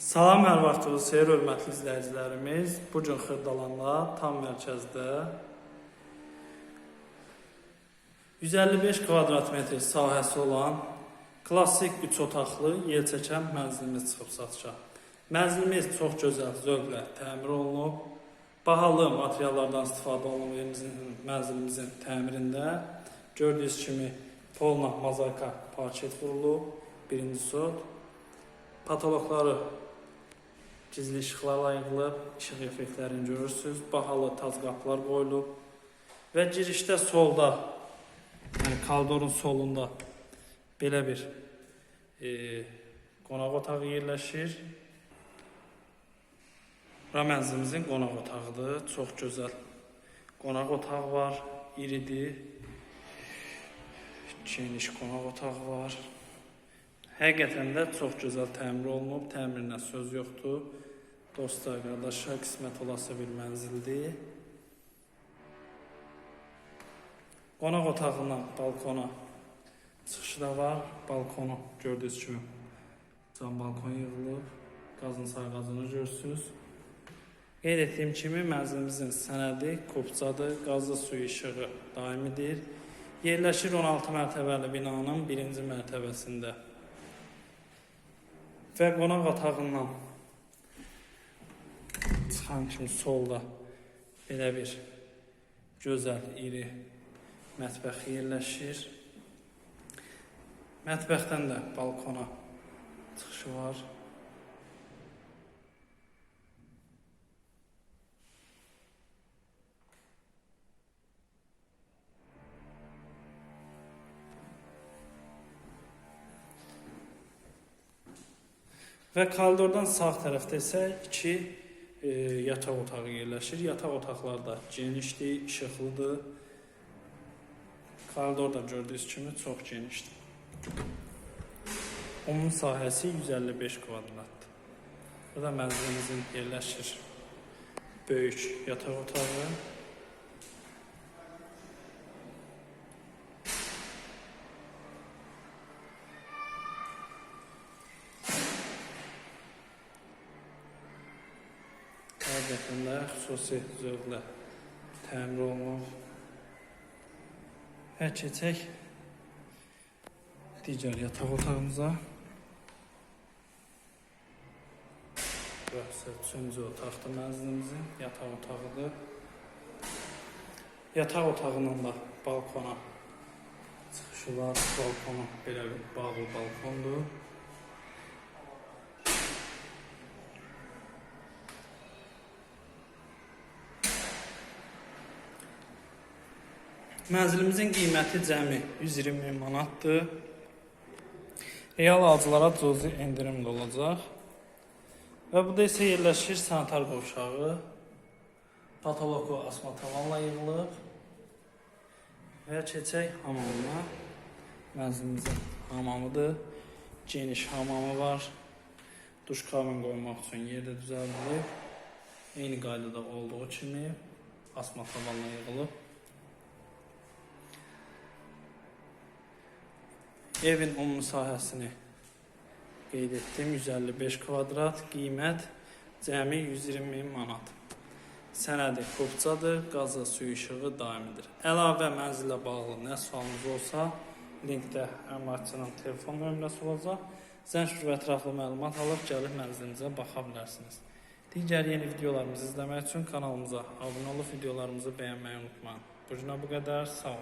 Salam, hər vaxtınız xeyir, hörmətli izləyicilərimiz. Bu gün Xırdalanda tam mərkəzdə 155 kvadrat metr sahəsi olan klassik 3 otaqlı yelçəkən mənzilimiz çıxıb satışa. Mənzilimiz çox gözəl, zövqlə təmir olunub. Bahalı materiallardan istifadə olunub evimizin, mənzilimizin təmirində. Gördüyünüz kimi polna mozaika parket vurulub. Birinci sot. Patologları gizli işıqlarla yığılıb, işıq effektlərini görürsüz. Bahalı taz qapılar qoyulub və girişdə solda, yəni koridorun solunda belə bir e, qonaq otağı yerləşir. Bura mənzilimizin qonaq otağıdır. Çox gözəl qonaq otağı var, iridir. Geniş qonaq otağı var. Həqiqətən də çox gözəl təmir olunub. Təmirinə söz yoxdur. Dostlar, qardaşlar, qismət olası bir mənzildir. Qonaq otağından balkona çıxışı da var. Balkonu gördüyünüz kimi cam balkon yığılıb. Qazın sayğacını görürsüz. Qeyd etdiyim kimi mənzilimizin sənədi kopcadır. Qazlı suyu işığı daimidir. Yerləşir 16 mərtəbəli binanın birinci mərtəbəsində. Və qonaq otağından çıxan kimi solda belə bir gözəl, iri mətbəx yerləşir. Mətbəxdən də balkona çıxışı var. Və koridordan sağ tərəfdə isə iki e, yataq otağı yerləşir. Yataq otaqları da genişdir, işıqlıdır. Koridor da gördüyünüz kimi genişdir. Onun sahəsi 155 kvadratdır. Burada mənzilimizin yerləşir böyük yataq otağı. Də xüsusi zövqlə təmir olunub. Və keçək digər yataq otağımıza. Burası üçüncü otaqdır mənzilimizin, yataq otağıdır. Yataq otağının da balkona çıxışı var. Balkonu belə bir bağlı balkondur. Mənzilimizin qiyməti cəmi 120 min manatdır. Real alıcılara cüzi endirim də olacaq. Və burada isə yerləşir sanitar qovşağı. Patoloqu asma tavanla yığılıb. Və keçək hamamına. Mənzilimizin hamamıdır. Geniş hamamı var. Duş kabin qoymaq üçün yerdə düzəldilib. Eyni qaydada olduğu kimi asma tavanla yığılıb. Evin ümumi sahəsini qeyd etdim. 155 kvadrat, qiymət cəmi 120 min manat. Sənədi kopcadır, qazı suyu işığı daimidir. Əlavə mənzillə bağlı nə sualınız olsa, linkdə əmlakçının telefon nömrəsi olacaq. Zəng və ətraflı məlumat alıb gəlib mənzilinizə baxa bilərsiniz. Digər yeni videolarımızı izləmək üçün kanalımıza abunə olub videolarımızı bəyənməyi unutmayın. Bu günə bu qədər. Sağ olun.